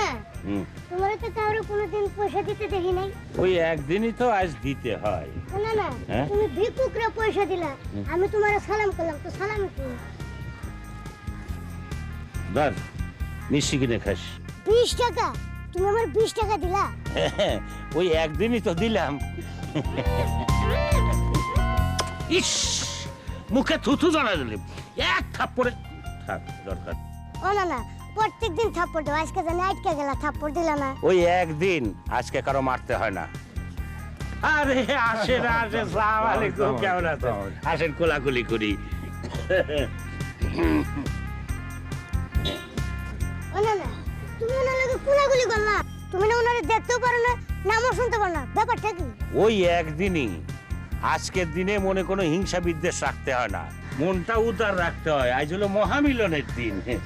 না? তোমার তো কারও কোনোদিন পয়সা দিতে দেখি নাই। ওই একদিনই তো আজ দিতে হয়। না না? তুমি ভিক্ষুকরা পয়সা দিলা। আমি তোমার সালাম করলাম তো সালাম কি? ধর মিষ্টি কিনে খাস। বিশ টাকা? তুমি আমার বিশ টাকা দিলা? ওই একদিনই তো দিলাম। ইস মুখে থুথু জড়া দিলি। এক থাপ্পড়ে থাক দরকার। ও না না। প্রত্যেক দিন থাপ্পড় দাও আজকে জানি আটকে গেলা থাপ্পড় দিলা না। ওই একদিন আজকে কারও মারতে হয় না। আরে আসেন আসেন সালাম আলাইকুম কেমন আছেন? আসেন কোলাকুলি করি। ও না না তুমি ওনার লগে কুলাগুলি করলা। তুমি না ওনারে দেখতেও পারো না নামও শুনতে পারো না। ব্যাপারটা কি? ওই একদিনই। আজকের দিনে মনে কোনো হিংসা বিদ্বেষ রাখতে হয় না। মনটা উদার রাখতে হয়। আজ হলো মহামিলনের দিন।